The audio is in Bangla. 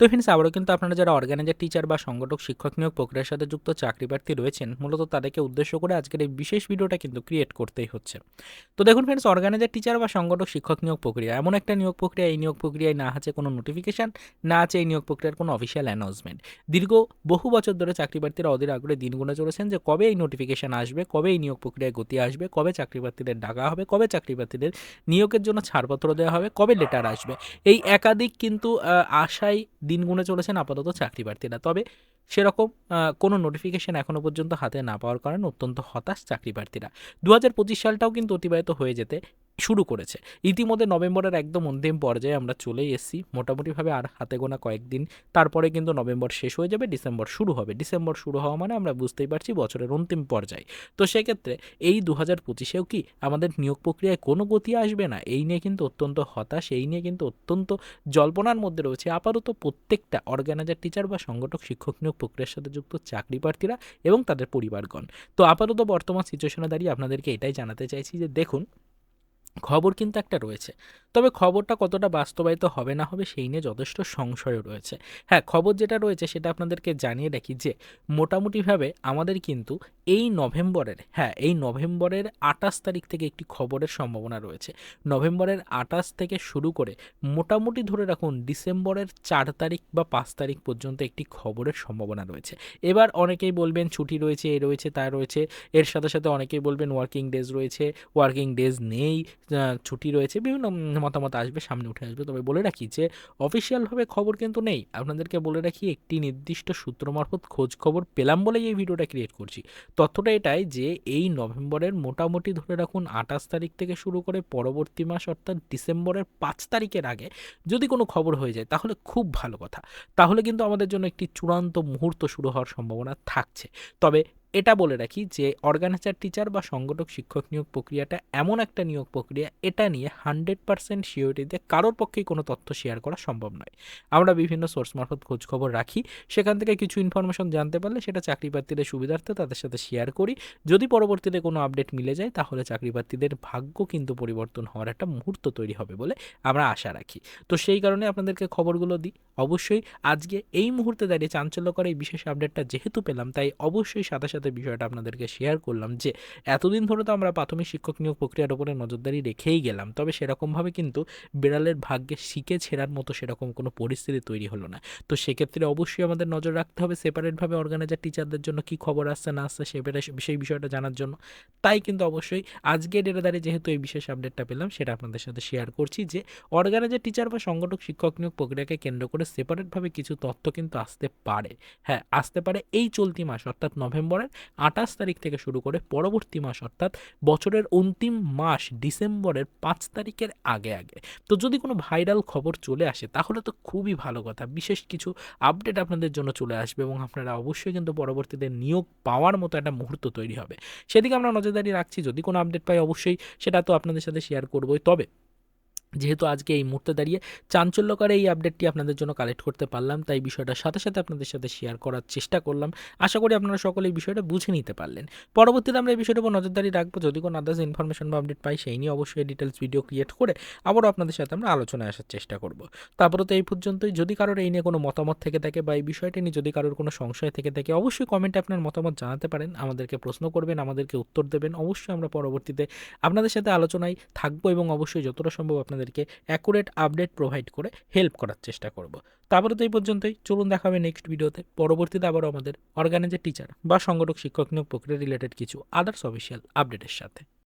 তো ফ্রেন্ডস আবারও কিন্তু আপনারা যারা অর্গানাইজার টিচার বা সংগঠক, শিক্ষক নিয়োগ প্রক্রিয়ার সাথে যুক্ত চাকরি প্রার্থী রয়েছেন, মূলত তাদেরকে উদ্দেশ্য করে আজকের এই বিশেষ ভিডিওটা কিন্তু ক্রিয়েট করতেই হচ্ছে। তো দেখুন ফ্রেন্ডস অর্গানাইজার টিচার বা সংগঠক, শিক্ষক নিয়োগ প্রক্রিয়া, এমন একটা নিয়োগ প্রক্রিয়া, এই নিয়োগ প্রক্রিয়ায় না আছে কোনো নোটিফিকেশান না আছে এই নিয়োগ প্রক্রিয়ার কোনো অফিসিয়াল অ্যানাউন্সমেন্ট দীর্ঘ বহু বছর ধরে চাকরি প্রার্থীরা অধীর আগ্রহে দিন গুনে চলেছেন যে কবে এই নোটিফিকেশান আসবে, কবে এই নিয়োগ প্রক্রিয়ায় গতি আসবে, কবে চাকরি প্রার্থীদের ডাকা হবে, কবে চাকরি প্রার্থীদের নিয়োগের জন্য ছাড়পত্র দেওয়া হবে, কবে লেটার আসবে। এই একাধিক কিন্তু আশায় দিন গুনে চলেছেন আপাতত চাকরি প্রার্থীরা। তবে সেরকম কোনো নোটিফিকেশন এখনও পর্যন্ত হাতে না পাওয়ার কারণে অত্যন্ত হতাশ চাকরি প্রার্থীরা। দু হাজার পঁচিশ সালটাও কিন্তু অতিবাহিত হয়ে যেতে শুরু করেছে। ইতিমধ্যে নভেম্বরের একদম অন্তিম পর্যায়ে আমরা চলেই এসেছি। মোটামুটিভাবে আর হাতে গোনা কয়েকদিন। তারপরে কিন্তু নভেম্বর শেষ হয়ে যাবে, ডিসেম্বর শুরু হবে। ডিসেম্বর শুরু হওয়া মানে আমরা বুঝতেই পারছি বছরের অন্তিম পর্যায়ে। তো সেক্ষেত্রে এই দু হাজার পঁচিশেও কি আমাদের নিয়োগ প্রক্রিয়ায় কোনো গতি আসবে না? এই নিয়ে কিন্তু অত্যন্ত হতাশ, এই নিয়ে কিন্তু অত্যন্ত জল্পনার মধ্যে রয়েছে আপাতত প্রত্যেকটা অর্গানাইজার টিচার বা সংগঠক, শিক্ষক নিয়োগ প্রক্রিয়ার সাথে যুক্ত চাকরি প্রার্থীরা এবং তাদের পরিবারগণ। তো আপাতত বর্তমান সিচুয়েশনে দাঁড়িয়ে আপনাদেরকে এটাই জানাতে চাইছি যে দেখুন খবর কিন্তু একটা রয়েছে। তবে খবরটা কতটা বাস্তবায়িত হবে না হবে সেই নিয়ে যথেষ্ট সংশয়ও রয়েছে। হ্যাঁ খবর যেটা রয়েছে সেটা আপনাদেরকে জানিয়ে রাখি যে, মোটামুটিভাবে আমাদের কিন্তু এই নভেম্বরের হ্যাঁ এই নভেম্বরের আঠাশ তারিখ থেকে একটি খবরের সম্ভাবনা রয়েছে। নভেম্বরের আঠাশ থেকে শুরু করে মোটামুটি ধরে রাখুন ডিসেম্বরের চার তারিখ বা পাঁচ তারিখ পর্যন্ত একটি খবরের সম্ভাবনা রয়েছে। এবার অনেকেই বলবেন ছুটি রয়েছে, এ রয়েছে, তা রয়েছে। এর সাথে সাথে অনেকেই বলবেন ওয়ার্কিং ডেজ রয়েছে ওয়ার্কিং ডেজ নেই ছুটি রয়েছে, বিভিন্ন মতামত আসবে, সামনে উঠে আসবে। তবে বলে রাখি যে, অফিসিয়ালভাবে খবর কিন্তু নেই। আপনাদেরকে বলে রাখি, একটি নির্দিষ্ট সূত্র মারফত খোঁজ খবর পেলাম বলেই এই ভিডিওটা ক্রিয়েট করছি। তথ্যটা এটাই যে, এই নভেম্বরের মোটামুটি ধরে রাখুন, আঠাশ তারিখ থেকে শুরু করে পরবর্তী মাস অর্থাৎ ডিসেম্বরের পাঁচ তারিখের আগে যদি কোনো খবর হয়ে যায়, তাহলে খুব ভালো কথা। তাহলে কিন্তু আমাদের জন্য একটি চূড়ান্ত মুহূর্ত শুরু হওয়ার সম্ভাবনা থাকছে। তবে এটা বলে রাখি যে অর্গানাইজার টিচার বা সংগঠক, শিক্ষক নিয়োগ প্রক্রিয়াটা এমন একটা নিয়োগ প্রক্রিয়া, এটা নিয়ে হান্ড্রেড পার্সেন্ট সিওরিটিতে কারোর পক্ষেই কোনো তথ্য শেয়ার করা সম্ভব নয়। আমরা বিভিন্ন সোর্স মারফত খোঁজ খবর রাখি, সেখান থেকে কিছু ইনফরমেশন জানতে পারলে সেটা চাকরি প্রার্থীদের সুবিধার্থে তাদের সাথে শেয়ার করি। যদি পরবর্তীতে কোনো আপডেট মিলে যায়, তাহলে চাকরি প্রার্থীদের ভাগ্য কিন্তু পরিবর্তন হওয়ার একটা মুহূর্ত তৈরি হবে বলে আমরা আশা রাখি। তো সেই কারণে আপনাদেরকে খবরগুলো দিই। অবশ্যই আজকে এই মুহূর্তে দাঁড়িয়ে চাঞ্চল্যকর এই বিশেষ আপডেটটা যেহেতু পেলাম, তাই অবশ্যই সাথে সাথে বিষয়টা আপনাদেরকে শেয়ার করলাম যে, এতদিন ধরে তো আমরা প্রাথমিক শিক্ষক নিয়োগ প্রক্রিয়ার উপরে নজরদারি রেখেই গেলাম। তবে সেরকমভাবে কিন্তু বিড়ালের ভাগ্যে শিখে ছেঁড়ার মতো সেরকম কোনো পরিস্থিতি তৈরি হলো না। তো সেক্ষেত্রে অবশ্যই আমাদের নজর রাখতে হবে সেপারেটভাবে অর্গানাইজার টিচারদের জন্য কী খবর আসছে, না আসছে সেটা সেই বিষয়টা জানার জন্য। তাই কিন্তু অবশ্যই আজকে ডেটে যেহেতু এই বিশেষ আপডেটটা পেলাম, সেটা আপনাদের সাথে শেয়ার করছি যে অর্গানাইজার টিচার বা সংগঠক শিক্ষক নিয়োগ প্রক্রিয়াকে কেন্দ্র করে সেপারেটভাবে কিছু তথ্য কিন্তু আসতে পারে। হ্যাঁ আসতে পারে এই চলতি মাস, অর্থাৎ নভেম্বরের আঠাশ তারিখ থেকে শুরু করে পরবর্তী মাস অর্থাৎ বছরের অন্তিম মাস ডিসেম্বরের পাঁচ তারিখের আগে আগে। তো যদি কোনো ভাইরাল খবর চলে আসে, তাহলে তো খুবই ভালো কথা। বিশেষ কিছু আপডেট আপনাদের জন্য চলে আসবে এবং আপনারা অবশ্যই কিন্তু পরবর্তীতে নিয়োগ পাওয়ার মতো একটা মুহূর্ত তৈরি হবে। সেদিকে আমরা নজরদারি রাখছি। যদি কোনো আপডেট পাই, অবশ্যই সেটা তো আপনাদের সাথে শেয়ার করবোই। তবে যেহেতু আজকে এই মুহূর্তে দাঁড়িয়ে চাঞ্চল্যকর এই আপডেটটি আপনাদের জন্য কালেক্ট করতে পারলাম, তাই বিষয়টার সাথে সাথে আপনাদের সাথে শেয়ার করার চেষ্টা করলাম। আশা করি আপনারা সকলে এই বিষয়টা বুঝে নিতে পারলেন। পরবর্তীতে আমরা এই বিষয়টার উপর নজরদারি রাখব। যদি কোনো আদার্স ইনফরমেশন বা আপডেট পাই, সেই নিয়ে অবশ্যই ডিটেলস ভিডিও ক্রিয়েট করে আবারও আপনাদের সাথে আমরা আলোচনায় আসার চেষ্টা করব। তারপরে তো এই পর্যন্তই। যদি কারোর এই নিয়ে কোনো মতামত থেকে থাকে বা এই বিষয়টি নিয়ে যদি কারোর কোনো সংশয় থেকে থাকে, অবশ্যই কমেন্টে আপনার মতামত জানাতে পারেন, আমাদেরকে প্রশ্ন করবেন, আমাদেরকে উত্তর দেবেন। অবশ্যই আমরা পরবর্তীতে আপনাদের সাথে আলোচনায় থাকব এবং অবশ্যই যতটা সম্ভব আপনাদেরকে অ্যাকুরেট আপডেট প্রোভাইড করে হেল্প করার চেষ্টা করব। তারপরে তো এই পর্যন্তই। চলুন দেখা হবে নেক্সট ভিডিওতে পরবর্তীতে আবার আমাদের অর্গানাইজার টিচার বা সংগঠক, শিক্ষক নিয়োগ প্রক্রিয়া রিলেটেড কিছু আদার্স অফিসিয়াল আপডেটের সাথে।